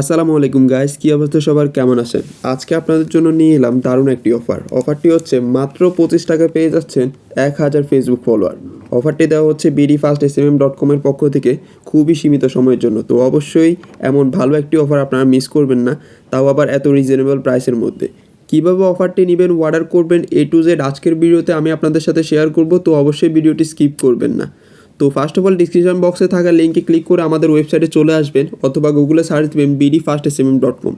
আসসালামু আলাইকুম গাইস কী অবস্থা সবার? কেমন আছেন? আজকে আপনাদের জন্য নিয়ে এলাম দারুণ একটি অফার অফারটি হচ্ছে মাত্র পঁচিশ টাকা পেয়ে যাচ্ছেন এক হাজার ফেসবুক ফলোয়ার অফারটি দেওয়া হচ্ছে BD first S M dot কমের পক্ষ থেকে খুবই সীমিত সময়ের জন্য। তো অবশ্যই এমন ভালো একটি অফার আপনারা মিস করবেন না, তাও আবার এত রিজনেবল প্রাইসের মধ্যে। কীভাবে অফারটি নেবেন অর্ডার করবেন এ টু জেড আজকের ভিডিওতে আমি আপনাদের সাথে শেয়ার করব, তো অবশ্যই ভিডিওটি স্কিপ করবেন না। তো ফার্স্ট অফ অল ডিসক্রিপশন বক্সে থাকা লিঙ্কে ক্লিক করে আমাদের ওয়েবসাইটে চলে আসবেন অথবা গুগলে সার্চ দেবেন BD first S dot com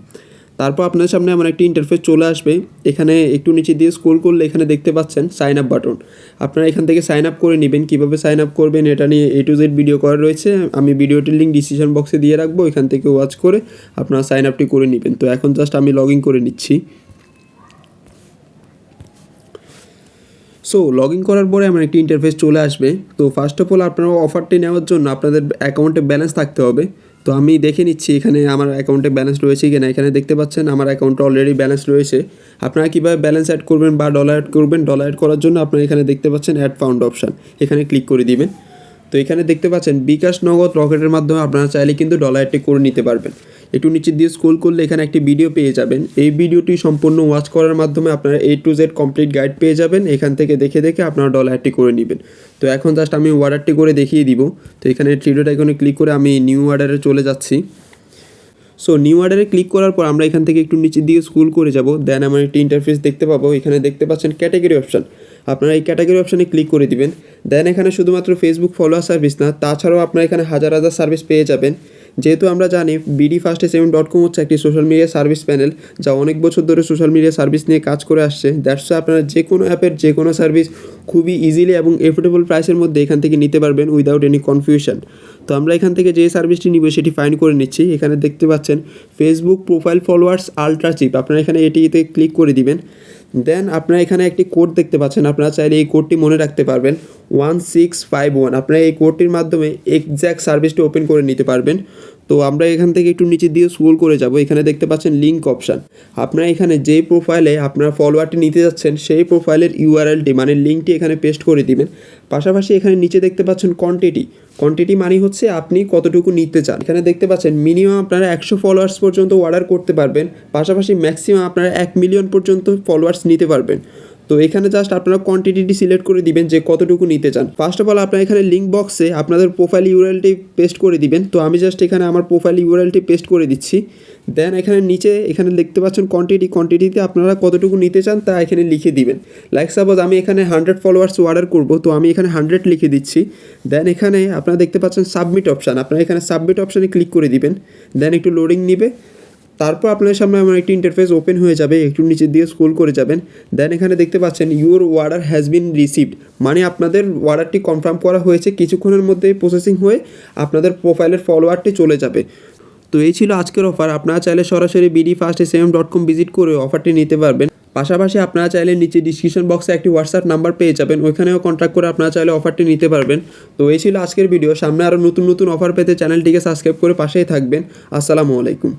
তারপর আপনার সামনে আমার একটি ইন্টারফেস চলে আসবে। এখানে একটু নিচে দিয়ে স্ক্রোল করলে এখানে দেখতে পাচ্ছেন সাইন আপ বাটন আপনারা এখান থেকে সাইন আপ করে নেবেন। কীভাবে সাইন আপ করবেন এটা নিয়ে এ টু জেড ভিডিও করা রয়েছে। আমি ভিডিওটির লিঙ্ক ডিসিশন বক্সে দিয়ে রাখব। এখান থেকে ওয়াচ করে আপনারা সাইন আপটি করে নেবেন। তো এখন জাস্ট আমি লগ ইন করে নিচ্ছি। সো লগ ইন করার পরে আমার একটি ইন্টারফেস চলে আসবে। তো ফার্স্ট অফ অল আপনারা অফারটি নেওয়ার জন্য আপনাদের অ্যাকাউন্টে ব্যালেন্স থাকতে হবে। তো আমি দেখে নিচ্ছি এখানে আমার অ্যাকাউন্টে ব্যালেন্স রয়েছে কিনা। এখানে দেখতে পাচ্ছেন আমার অ্যাকাউন্টে অলরেডি ব্যালেন্স রয়েছে। আপনারা কীভাবে ব্যালেন্স অ্যাড করবেন বা ডলার অ্যাড করবেন ডলার অ্যাড করার জন্য আপনারা এখানে দেখতে পাচ্ছেন অ্যাড ফাউন্ড অপশান এখানে ক্লিক করে দিবেন। তো এখানে দেখতে পাচ্ছেন, বিকাশ নগদ রকেটের মাধ্যমে আপনারা চাইলে কিন্তু ডলার অ্যাডটি করে নিতে পারবেন। একটু নিচে দিয়ে স্ক্রোল করলে এখানে একটি ভিডিও পেয়ে যাবেন। এই ভিডিওটি সম্পূর্ণ ওয়াচ করার মাধ্যমে আপনারা A to Z complete guide পেয়ে যাবেন। এখান থেকে দেখে দেখে আপনারা ডলারটি করে নেবেন। তো এখন জাস্ট আমি অর্ডারটি করে দেখিয়ে দিব। তো এখানে ট্রিডোট আইকনে ক্লিক করে আমি নিউ অর্ডারে চলে যাচ্ছি। সো নিউ অর্ডারে ক্লিক করার পর আমরা এখান থেকে একটু নিচের দিকে স্কুল করে যাব। দেন আমরা একটি ইন্টারফেস দেখতে পাবো। এখানে দেখতে পাচ্ছেন ক্যাটাগরি অপশান আপনারা এই ক্যাটাগরি অপশানে ক্লিক করে দিবেন। দেন এখানে শুধুমাত্র ফেসবুক ফলোয়ার সার্ভিস না, তাছাড়াও আপনারা এখানে হাজার হাজার সার্ভিস পেয়ে যাবেন। যেহেতু আমরা জানি BD first seven dot com হচ্ছে একটি সোশ্যাল মিডিয়া সার্ভিস প্যানেল যা অনেক বছর ধরে সোশ্যাল মিডিয়া সার্ভিস নিয়ে কাজ করে আসছে। দ্যাটস আপনারা যে কোনো অ্যাপের যে কোনো সার্ভিস খুবই ইজিলি এবং এফোর্ডেবল প্রাইসের মধ্যে এখান থেকে নিতে পারবেন উইদাউট এনি কনফিউশন তো আমরা এখান থেকে যে সার্ভিসটি নিব, সেটি ফাইন করে নিচ্ছি। এখানে দেখতে পাচ্ছেন Facebook profile followers ultra cheap আপনারা এখানে এটিতে ক্লিক করে দিবেন। দেন আপনারা এখানে একটি কোড দেখতে পাচ্ছেন। আপনারা চাইলে এই কোডটি মনে রাখতে পারবেন। ওয়ান সিক্স ফাইভ ওয়ান আপনারা এই কোডটির মাধ্যমে এক্স্যাক্ট সার্ভিসটি ওপেন করে নিতে পারবেন। তো আমরা এখান থেকে একটু নিচে দিয়ে স্ক্রোল করে যাব। এখানে দেখতে পাচ্ছেন লিঙ্ক অপশান আপনারা এখানে যেই প্রোফাইলে আপনারা ফলোয়ারটি নিতে যাচ্ছেন, সেই প্রোফাইলের ইউআরএলটি মানে লিঙ্কটি এখানে পেস্ট করে দিবেন। পাশাপাশি এখানে নিচে দেখতে পাচ্ছেন কোয়ান্টিটি কোয়ান্টিটি মানে হচ্ছে আপনি কতটুকু নিতে চান। এখানে দেখতে পাচ্ছেন মিনিমাম আপনারা একশো ফলোয়ার্স পর্যন্ত অর্ডার করতে পারবেন। পাশাপাশি ম্যাক্সিমাম আপনারা এক মিলিয়ন পর্যন্ত ফলোয়ার্স নিতে পারবেন। তো এখানে জাস্ট আপনারা কোয়ান্টিটিটি সিলেক্ট করে দিবেন যে কতটুকু নিতে চান। ফার্স্ট অফ অল আপনারা এখানে লিঙ্ক বক্সে আপনাদের প্রোফাইল ইউআরএলটি পেস্ট করে দিবেন। তো আমি জাস্ট এখানে আমার প্রোফাইল ইউআরএলটি পেস্ট করে দিচ্ছি। দেন এখানে নিচে এখানে দেখতে পাচ্ছেন কোয়ান্টিটি কোয়ান্টিটিতে আপনারা কতটুকু নিতে চান তা এখানে লিখে দিবেন। লাইক সাপোজ আমি এখানে হান্ড্রেড ফলোয়ার্স অর্ডার করব, তো আমি এখানে হান্ড্রেড লিখে দিচ্ছি। দেন এখানে আপনারা দেখতে পাচ্ছেন সাবমিট অপশান আপনারা এখানে সাবমিট অপশানে ক্লিক করে দিবেন। দেন একটু লোডিং নিবে। তারপর আপনাদের সামনে আমার একটি ইন্টারফেস ওপেন হয়ে যাবে, একটু নিচে দিয়ে স্ক্রোল করে যাবেন। দেন এখানে দেখতে পাচ্ছেন your order has been received মানে আপনাদের অর্ডারটি কনফার্ম করা হয়েছে, কিছুক্ষণের মধ্যে প্রসেসিং হয়ে আপনাদের প্রোফাইলের ফলোয়ারটি চলে যাবে। তো এই ছিল আজকের অফার আপনারা চাইলে সরাসরি BD first S M dot com visit করে অফারটি নিতে পারবেন। পাশাপাশি আপনারা চাইলে নিচে ডিসক্রিপশন বক্সে একটি হোয়াটসঅ্যাপ নাম্বার পেয়ে যাবেন, ওইখানেও কন্ট্যাক্ট করে আপনারা চাইলে অফারটি নিতে পারবেন। তো এই ছিল আজকের ভিডিও সামনে আরও নতুন নতুন অফার পেতে চ্যানেলটিকে সাবস্ক্রাইব করে পাশেই থাকবেন। আসসালামু আলাইকুম।